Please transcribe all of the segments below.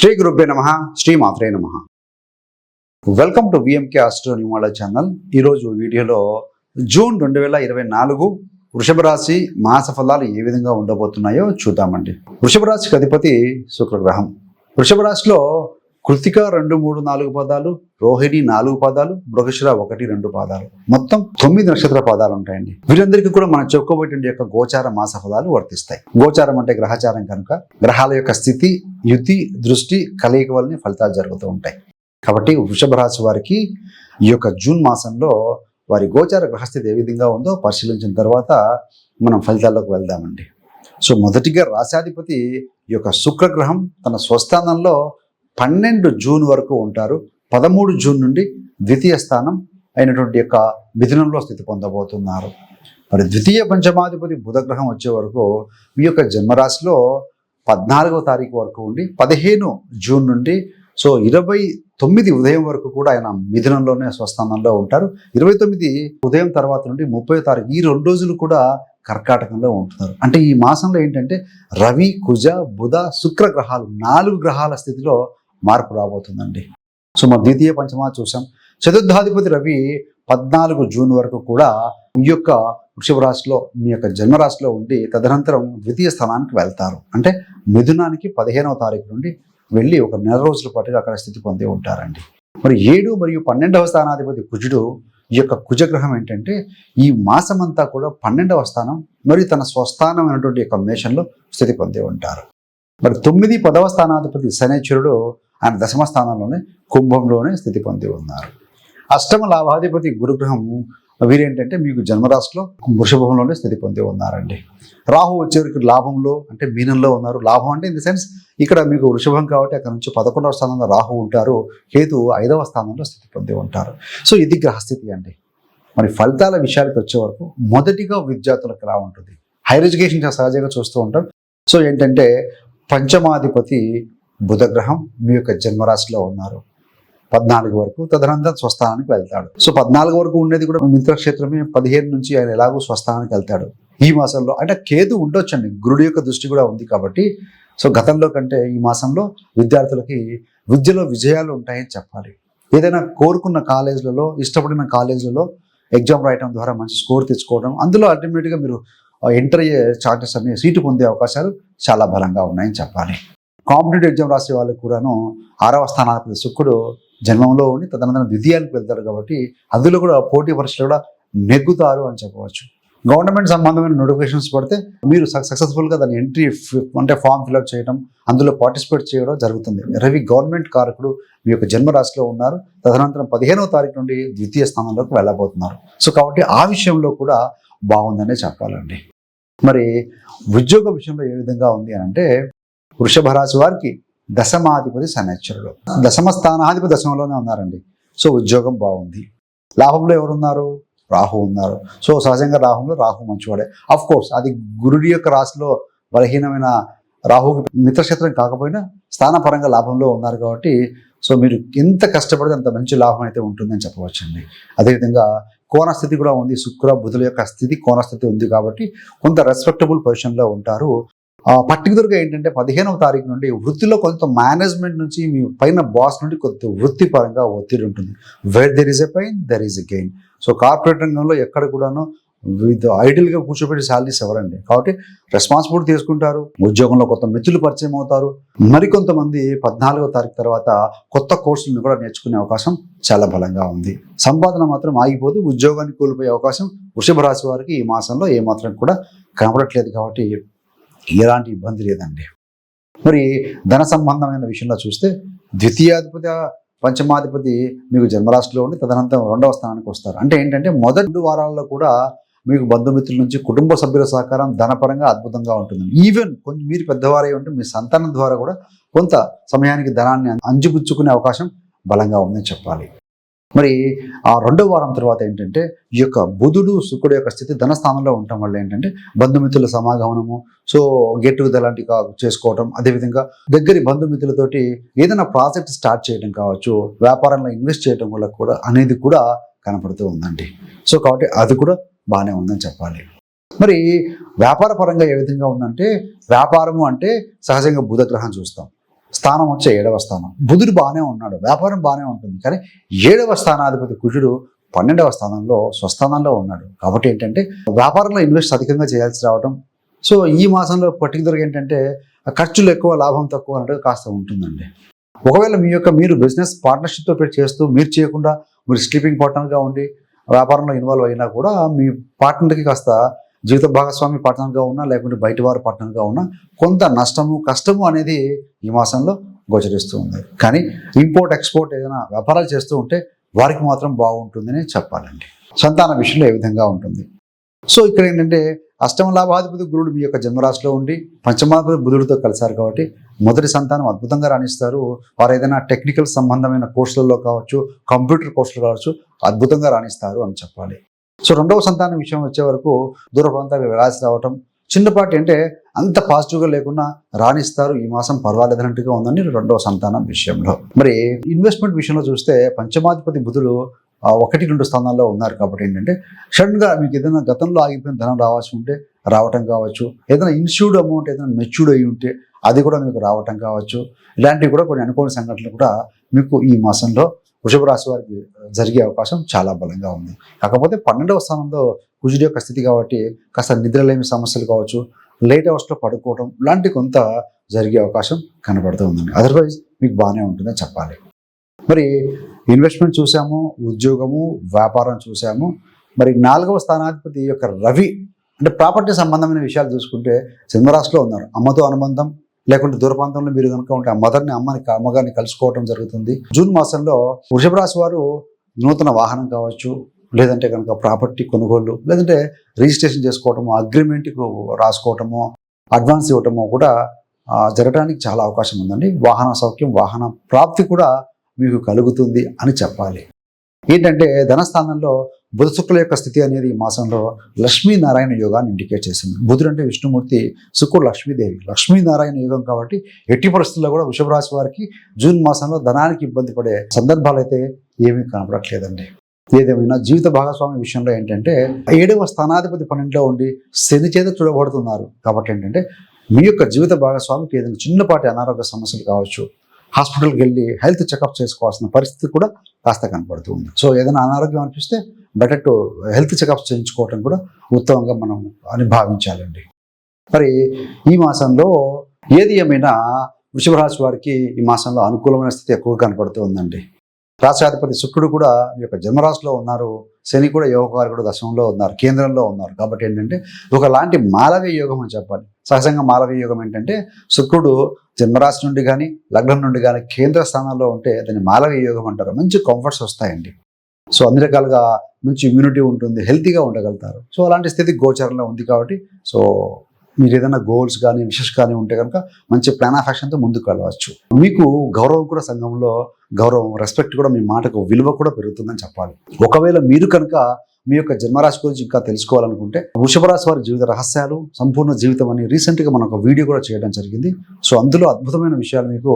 శ్రీ గురుభ్య నమ శ్రీ మాత్రే నమ. వెల్కమ్ టు విఎంకే ఆస్ట్రో న్యూమాల ఛానల్ ఈరోజు వీడియోలో జూన్ రెండు వేల ఇరవై నాలుగు వృషభ రాశి మాస ఫలాలు ఏ విధంగా ఉండబోతున్నాయో చూద్దామండి. వృషభ రాశికి అధిపతి శుక్రగ్రహం వృషభ రాశిలో కృతిక రెండు మూడు నాలుగు పదాలు రోహిణి నాలుగు పదాలు మృగశిర ఒకటి రెండు పాదాలు. మొత్తం తొమ్మిది నక్షత్ర పాదాలు ఉంటాయండి. వీరందరికీ కూడా మనం చెప్పుకోబోయే యొక్క గోచార మాస ఫలాలు వర్తిస్తాయి. గోచారం అంటే గ్రహచారం కనుక గ్రహాల యొక్క స్థితి యుతి దృష్టి కలయిక వల్లనే ఫలితాలు జరుగుతూ ఉంటాయి. కాబట్టి వృషభ రాశి వారికి ఈ యొక్క జూన్ మాసంలో వారి గోచార గ్రహస్థితి ఏ విధంగా ఉందో పరిశీలించిన తర్వాత మనం ఫలితాల్లోకి వెళ్దామండి. సో మొదటిగా రాశాధిపతి ఈ యొక్క శుక్రగ్రహం తన స్వస్థానంలో పన్నెండు జూన్ వరకు ఉంటారు. పదమూడు జూన్ నుండి ద్వితీయ స్థానం అయినటువంటి యొక్క మిథునంలో స్థితి పొందబోతున్నారు. మరి ద్వితీయ పంచమాధిపతి బుధగ్రహం వచ్చే వరకు మీ యొక్క జన్మరాశిలో పద్నాలుగవ తారీఖు వరకు ఉండి పదిహేను జూన్ నుండి సో ఇరవై తొమ్మిది ఉదయం వరకు కూడా ఆయన మిథునంలోనే స్వస్థానంలో ఉంటారు. ఇరవై తొమ్మిది ఉదయం తర్వాత నుండి ముప్పై తారీఖు ఈ రెండు రోజులు కూడా కర్కాటకంలో ఉంటున్నారు. అంటే ఈ మాసంలో ఏంటంటే రవి కుజ బుధ శుక్ర గ్రహాలు నాలుగు గ్రహాల స్థితిలో మార్పు రాబోతుందండి. సో మన ద్వితీయ పంచమా చూసాం. చతుర్థాధిపతి రవి పద్నాలుగు జూన్ వరకు కూడా ఈ యొక్క వృషభ రాశిలో మీ యొక్క జన్మరాశిలో ఉండి తదనంతరం ద్వితీయ స్థానానికి వెళ్తారు. అంటే మిథునానికి పదిహేనవ తారీఖు నుండి వెళ్ళి ఒక నెల రోజుల పాటుగా అక్కడ స్థితి పొంది ఉంటారండి. మరి ఏడు మరియు పన్నెండవ స్థానాధిపతి కుజుడు ఈ యొక్క కుజగ్రహం ఏంటంటే ఈ మాసమంతా కూడా పన్నెండవ స్థానం మరియు తన స్వస్థానం అయినటువంటి యొక్క మేషంలో స్థితి పొంది ఉంటారు. మరి తొమ్మిది పదవ స్థానాధిపతి శనేశ్వరుడు ఆయన దశమ స్థానంలోనే కుంభంలోనే స్థితి పొంది ఉన్నారు. అష్టమ లాభాధిపతి గురుగ్రహం వీరేంటంటే మీకు జన్మరాశిలో వృషభంలోనే స్థితి పొంది ఉన్నారండి. రాహు వచ్చేవరకు లాభంలో అంటే మీనంలో ఉన్నారు. లాభం అంటే ఇన్ ది సెన్స్ ఇక్కడ మీకు వృషభం కాబట్టి అక్కడ నుంచి పదకొండవ స్థానంలో రాహు ఉంటారు. కేతు ఐదవ స్థానంలో స్థితి పొంది ఉంటారు. సో ఇది గ్రహస్థితి అండి. మరి ఫలితాల విషయానికి వచ్చే వరకు మొదటిగా విద్యార్థులకు ఎలా ఉంటుంది హైయర్ ఎడ్యుకేషన్ సహజంగా చూస్తూ ఉంటాం. సో ఏంటంటే పంచమాధిపతి బుధగ్రహం మీ యొక్క జన్మరాశిలో ఉన్నారు. పద్నాలుగు వరకు తదనంతరం స్వస్థానానికి వెళ్తాడు. సో పద్నాలుగు వరకు ఉండేది కూడా మిత్రక్షేత్రమే. పదిహేను నుంచి ఆయన ఎలాగో స్వస్థానానికి వెళ్తాడు. ఈ మాసంలో అంటే కేతు ఉండొచ్చండి. గురుడు యొక్క దృష్టి కూడా ఉంది కాబట్టి. సో గతంలో కంటే ఈ మాసంలో విద్యార్థులకి విద్యలో విజయాలు ఉంటాయని చెప్పాలి. ఏదైనా కోరుకున్న కాలేజీలలో ఇష్టపడిన కాలేజీలలో ఎగ్జామ్ రాయడం ద్వారా మంచి స్కోర్ తెచ్చుకోవడం అందులో అల్టిమేట్గా మీరు ఎంటర్ అయ్యే చార్టెస్ అన్ని సీటు పొందే అవకాశాలు చాలా బలంగా ఉన్నాయని చెప్పాలి. కాంపిటేటివ్ ఎగ్జామ్ రాసే వాళ్ళకి కూడాను ఆరవ స్థానాధిపతి శుక్రుడు జన్మంలో ఉండి తదనంతరం ద్వితీయానికి వెళ్తారు కాబట్టి అందులో కూడా పోటీ పరీక్షలు కూడా నెగ్గుతారు అని చెప్పవచ్చు. గవర్నమెంట్ సంబంధమైన నోటిఫికేషన్స్ పడితే మీరు సక్సెస్ఫుల్గా దాన్ని ఎంట్రీ అంటే ఫామ్ ఫిల్అప్ చేయడం అందులో పార్టిసిపేట్ చేయడం జరుగుతుంది. రవి గవర్నమెంట్ కారకుడు మీ యొక్క జన్మరాశిలో ఉన్నారు. తదనంతరం పదిహేనవ తారీఖు నుండి ద్వితీయ స్థానంలోకి వెళ్ళబోతున్నారు. సో కాబట్టి ఆ విషయంలో కూడా బాగుందనే చెప్పాలండి. మరి ఉద్యోగ విషయంలో ఏ విధంగా ఉంది అని అంటే వృషభ రాశి వారికి దశమాధిపతి శనిశ్వరుడు. దశమ స్థానాధిపతి దశమలోనే ఉన్నారండి. సో ఉద్యోగం బాగుంది. లాభంలో ఎవరున్నారు? రాహు ఉన్నారు. సో సహజంగా రాహులో రాహు మంచివాడే. అఫ్ కోర్స్ అది గురుడి యొక్క రాశిలో బలహీనమైన రాహుకి మిత్రక్షేత్రం కాకపోయినా స్థానపరంగా లాభంలో ఉన్నారు కాబట్టి సో మీరు ఎంత కష్టపడితే అంత మంచి లాభం అయితే ఉంటుందని చెప్పవచ్చండి. అదేవిధంగా కోణస్థితి కూడా ఉంది. శుక్ర బుధుల యొక్క స్థితి కోణస్థితి ఉంది కాబట్టి కొంత రెస్పెక్టబుల్ పొజిషన్లో ఉంటారు. పర్టికులర్గా ఏంటంటే పదిహేనవ తారీఖు నుండి వృత్తిలో కొంత మేనేజ్మెంట్ నుంచి మీ పైన బాస్ నుండి కొంత వృత్తిపరంగా ఒత్తిడి ఉంటుంది. Where there is a pain there is a gain so corporate రంగంలో ఎక్కడ కూడాను విత్ ఐడియల్గా కూర్చోబెట్టి శాలరీస్ ఎవరండి? కాబట్టి రెస్పాన్సిబిలిటీ తీసుకుంటారు ఉద్యోగంలో కొత్త మిత్రులు పరిచయం అవుతారు. మరికొంతమంది పద్నాలుగో తారీఖు తర్వాత కొత్త కోర్సులను కూడా నేర్చుకునే అవకాశం చాలా బలంగా ఉంది. సంపాదన మాత్రం ఆగిపోదు ఉద్యోగాన్ని కోల్పోయే అవకాశం వృషభ రాశి వారికి ఈ మాసంలో ఏమాత్రం కూడా కనపడట్లేదు కాబట్టి ఎలాంటి ఇబ్బంది లేదండి. మరి ధన సంబంధమైన విషయంలో చూస్తే ద్వితీయాధిపతి పంచమాధిపతి మీకు జన్మరాశిలో ఉండి తదనంతరం రెండవ స్థానానికి వస్తారు. అంటే ఏంటంటే మొదటి వారాల్లో కూడా మీకు బంధుమిత్రుల నుంచి కుటుంబ సభ్యుల సహకారం ధనపరంగా అద్భుతంగా ఉంటుంది. ఈవెన్ కొంచెం మీరు పెద్దవారై ఉంటే మీ సంతానం ద్వారా కూడా కొంత సమయానికి ధనాన్ని అంజుగుచ్చుకునే అవకాశం బలంగా ఉందని చెప్పాలి. మరి ఆ రెండో వారం తర్వాత ఏంటంటే ఈ యొక్క బుధుడు శుక్రుడు యొక్క స్థితి ధనస్థానంలో ఉండటం వల్ల ఏంటంటే బంధుమిత్రుల సమాగమనము సో గెట్ టుగెదర్ లాంటి చేసుకోవటం అదేవిధంగా దగ్గరి బంధుమిత్రులతోటి ఏదైనా ప్రాజెక్ట్ స్టార్ట్ చేయడం కావచ్చు వ్యాపారంలో ఇన్వెస్ట్ చేయడం వల్ల కూడా అనేది కూడా కనపడుతూ ఉందండి. సో కాబట్టి అది కూడా బాగానే ఉందని చెప్పాలి. మరి వ్యాపార పరంగా ఏ విధంగా ఉందంటే వ్యాపారము అంటే సహజంగా బుధగ్రహం చూస్తాం. స్థానం వచ్చే ఏడవ స్థానం. బుధుడు బాగానే ఉన్నాడు వ్యాపారం బాగానే ఉంటుంది కానీ ఏడవ స్థానాధిపతి కుజుడు పన్నెండవ స్థానంలో స్వస్థానంలో ఉన్నాడు. కాబట్టి ఏంటంటే వ్యాపారంలో ఇన్వెస్ట్ అధికంగా చేయాల్సి రావడం సో ఈ మాసంలో పర్టికులర్గా ఏంటంటే ఖర్చులు ఎక్కువ లాభం తక్కువ అన్నట్టు కాస్త ఉంటుందండి. ఒకవేళ మీ యొక్క మీరు బిజినెస్ పార్ట్నర్షిప్తో పెట్టి చేస్తూ మీరు చేయకుండా మీరు స్లీపింగ్ పార్ట్నర్గా ఉండి వ్యాపారంలో ఇన్వాల్వ్ అయినా కూడా మీ పార్ట్నర్కి కాస్త జీవిత భాగస్వామి పట్టణంగా ఉన్నా లేకుంటే బయట వారి పట్టణంగా ఉన్నా కొంత నష్టము కష్టము అనేది ఈ మాసంలో గోచరిస్తూ ఉంది. కానీ ఇంపోర్ట్ ఎక్స్పోర్ట్ ఏదైనా వ్యాపారాలు చేస్తూ ఉంటే వారికి మాత్రం బాగుంటుందని చెప్పాలండి. సంతాన విషయంలో ఏ విధంగా ఉంటుంది? సో ఇక్కడ ఏంటంటే అష్టమ లాభాధిపతి గురుడు మీ యొక్క జన్మరాశిలో ఉండి పంచమాధిపతి బుధుడితో కలిశారు కాబట్టి మొదటి సంతానం అద్భుతంగా రాణిస్తారు. వారు ఏదైనా టెక్నికల్ సంబంధమైన కోర్సులలో కావచ్చు కంప్యూటర్ కోర్సులు కావచ్చు అద్భుతంగా రాణిస్తారు అని చెప్పాలి. సో రెండవ సంతానం విషయం వచ్చే వరకు దూర ప్రాంతాలకు వెళ్ళాల్సి రావటం చిన్నపాటి అంటే అంత పాజిటివ్గా లేకుండా రాణిస్తారు ఈ మాసం పర్వాలేదన్నట్టుగా ఉందని రెండవ సంతానం విషయంలో. మరి ఇన్వెస్ట్మెంట్ విషయంలో చూస్తే పంచమాధిపతి బుధులు ఒకటి రెండు స్థానాల్లో ఉన్నారు కాబట్టి ఏంటంటే సడన్గా మీకు ఏదైనా గతంలో ఆగిపోయిన ధనం రావాల్సి ఉంటే రావటం కావచ్చు ఏదైనా ఇన్స్యూర్డ్ అమౌంట్ ఏదైనా మెచ్యూర్డ్ అయి ఉంటే అది కూడా మీకు రావటం కావచ్చు ఇలాంటివి కూడా కొన్ని అనుకోని సంఘటనలు కూడా మీకు ఈ మాసంలో వృషభ రాశి వారికి జరిగే అవకాశం చాలా బలంగా ఉంది. కాకపోతే పన్నెండవ స్థానంలో కుజుడి యొక్క స్థితి కాబట్టి కాస్త నిద్రలేమి సమస్యలు కావచ్చు లేట్ అవర్స్లో పడుకోవడం లాంటి కొంత జరిగే అవకాశం కనబడుతూ ఉందండి. అదర్వైజ్ మీకు బాగానే ఉంటుందని చెప్పాలి. మరి ఇన్వెస్ట్మెంట్ చూసాము ఉద్యోగము వ్యాపారం చూసాము. మరి నాలుగవ స్థానాధిపతి యొక్క రవి అంటే ప్రాపర్టీ సంబంధమైన విషయాలు చూసుకుంటే సింహరాశిలో ఉన్నారు. అమ్మతో అనుబంధం లేకుంటే దూర ప్రాంతంలో మీరు కనుక ఉంటే ఆ మదర్ని అమ్మని అమ్మగారిని కలుసుకోవడం జరుగుతుంది. జూన్ మాసంలో వృషభ రాశి వారు నూతన వాహనం కావచ్చు లేదంటే కనుక ప్రాపర్టీ కొనుగోలు లేదంటే రిజిస్ట్రేషన్ చేసుకోవటము అగ్రిమెంట్కు రాసుకోవటము అడ్వాన్స్ ఇవ్వటము కూడా జరగడానికి చాలా అవకాశం ఉందండి. వాహన సౌఖ్యం వాహన ప్రాప్తి కూడా మీకు కలుగుతుంది అని చెప్పాలి. ఏంటంటే ధనస్థానంలో బుధ శుక్ల యొక్క స్థితి అనేది ఈ మాసంలో లక్ష్మీనారాయణ యోగాన్ని ఇండికేట్ చేసింది. బుధుడు అంటే విష్ణుమూర్తి శుక్రుడు లక్ష్మీదేవి. లక్ష్మీనారాయణ యోగం కాబట్టి ఎట్టి పరిస్థితుల్లో కూడా వృషభరాశి వారికి జూన్ మాసంలో ధనానికి ఇబ్బంది పడే సందర్భాలు అయితే ఏమీ కనపడట్లేదండి ఏదేమైనా జీవిత భాగస్వామి విషయంలో ఏంటంటే ఏడవ స్థానాధిపతి పన్నెండులో ఉండి శని చేత చూడబడుతున్నారు. కాబట్టి ఏంటంటే మీ యొక్క జీవిత భాగస్వామికి ఏదైనా చిన్నపాటి అనారోగ్య సమస్యలు కావచ్చు హాస్పిటల్కి వెళ్ళి హెల్త్ చెకప్ చేసుకోవాల్సిన పరిస్థితి కూడా కాస్త కనపడుతూ ఉంది. సో ఏదైనా అనారోగ్యం అనిపిస్తే బెటర్ టు హెల్త్ చెకప్స్ చేయించుకోవటం కూడా ఉత్తమంగా మనం అని భావించాలండి. మరి ఈ మాసంలో ఏది ఏమైనా వృషభ రాశి వారికి ఈ మాసంలో అనుకూలమైన స్థితి ఎక్కువగా కనపడుతూ ఉందండి? రాశాధిపతి శుక్రుడు కూడా ఈ యొక్క జన్మరాశిలో ఉన్నారు. శని కూడా యోగకారకుడు దశంలో ఉన్నారు. కేంద్రంలో ఉన్నారు. కాబట్టి ఏంటంటే ఒకలాంటి మాలవీ యోగం అని చెప్పాలి. సహజంగా మాలవీ యోగం ఏంటంటే శుక్రుడు జన్మరాశి నుండి కానీ లగ్నం నుండి కానీ కేంద్ర స్థానంలో ఉంటే దాన్ని మాలవీయ యోగం అంటారు. మంచి కంఫర్ట్స్ వస్తాయండి. సో అన్ని రకాలుగా మంచి ఇమ్యూనిటీ ఉంటుంది. హెల్తీగా ఉండగలుగుతారు. సో అలాంటి స్థితి గోచరంలో ఉంది కాబట్టి సో మీరు ఏదైనా గోల్స్ కానీ విషెస్ కానీ ఉంటే కనుక మంచి ప్లాన్ ఆఫ్ యాక్షన్తో ముందుకు వెళ్ళవచ్చు. మీకు గౌరవం కూడా సంఘంలో గౌరవం రెస్పెక్ట్ కూడా మీ మాటకు విలువ కూడా పెరుగుతుందని చెప్పాలి. ఒకవేళ మీరు కనుక మీ యొక్క జన్మరాశి గురించి ఇంకా తెలుసుకోవాలనుకుంటే వృషభ రాశి వారి జీవిత రహస్యాలు సంపూర్ణ జీవితం అని రీసెంట్గా మనం ఒక వీడియో కూడా చేయడం జరిగింది. సో అందులో అద్భుతమైన విషయాలు మీకు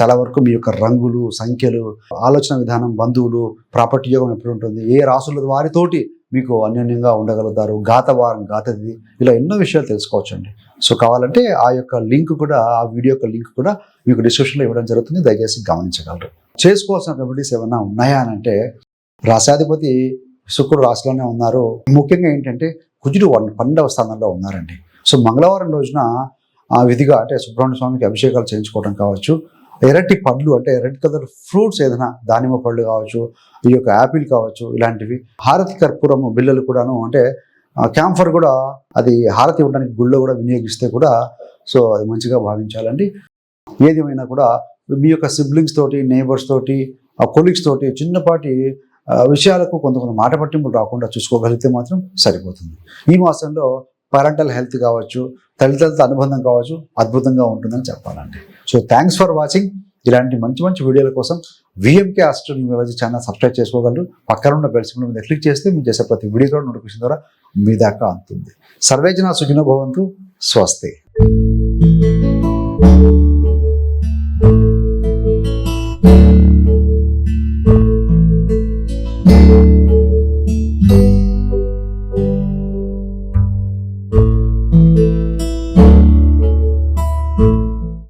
చాలా వరకు మీ యొక్క రంగులు సంఖ్యలు ఆలోచన విధానం బంధువులు ప్రాపర్టీ యోగం ఎప్పుడు ఉంటుంది ఏ రాసుల వారితోటి మీకు అన్యోన్యంగా ఉండగలుగుతారు గాత వారం గాతది ఇలా ఎన్నో విషయాలు తెలుసుకోవచ్చండి. సో కావాలంటే ఆ యొక్క లింక్ కూడా ఆ వీడియో యొక్క లింక్ కూడా మీకు డిస్క్రిప్షన్లో ఇవ్వడం జరుగుతుంది. దయచేసి గమనించగలరు. చేసుకోవాల్సిన రెమెడీస్ ఏమైనా ఉన్నాయా అని అంటే రాశాధిపతి శుక్రుడు రాశిలోనే ఉన్నారు. ముఖ్యంగా ఏంటంటే కుజుడు వన్ పన్నెండవ స్థానంలో ఉన్నారండి. సో మంగళవారం రోజున ఆ విధిగా అంటే సుబ్రహ్మణ్య స్వామికి అభిషేకాలు చేయించుకోవడం కావచ్చు. ఎర్రటి పండ్లు అంటే రెడ్ కలర్ ఫ్రూట్స్ ఏదైనా దానిమ్మ పళ్ళు కావచ్చు ఈ యొక్క యాపిల్ కావచ్చు ఇలాంటివి. హారతి కర్పూరము బిళ్ళలు కూడాను అంటే క్యాంఫర్ కూడా అది హారతి ఇవ్వడానికి గుళ్ళో కూడా వినియోగిస్తే కూడా సో అది మంచిగా భావించాలండి. ఏదేమైనా కూడా మీ యొక్క సిబ్లింగ్స్ తోటి నేబర్స్ తోటి ఆ కొలీగ్స్ తోటి చిన్నపాటి విషయాలకు కొంత కొంత మాట పట్టింపులు రాకుండా చూసుకోగలిగితే మాత్రం సరిపోతుంది. ఈ మాసంలో పేరెంటల్ హెల్త్ కావచ్చు తల్లిదండ్రులతో అనుబంధం కావచ్చు అద్భుతంగా ఉంటుందని చెప్పాలండి. సో థ్యాంక్స్ ఫర్ వాచింగ్ ఇలాంటి మంచి మంచి వీడియోల కోసం విఎంకే ఆస్ట్రోన్యూమాలజీ ఛానల్ సబ్స్క్రైబ్ చేసుకోగలరు. పక్కన ఉన్న బెల్ సింబల్ మీద క్లిక్ చేస్తే మీరు చేసే ప్రతి వీడియో కూడా నోటిఫికేషన్ ద్వారా మీ దాకా అందుతుంది. సర్వేజన సుఖినో భవంతు. స్వస్తి.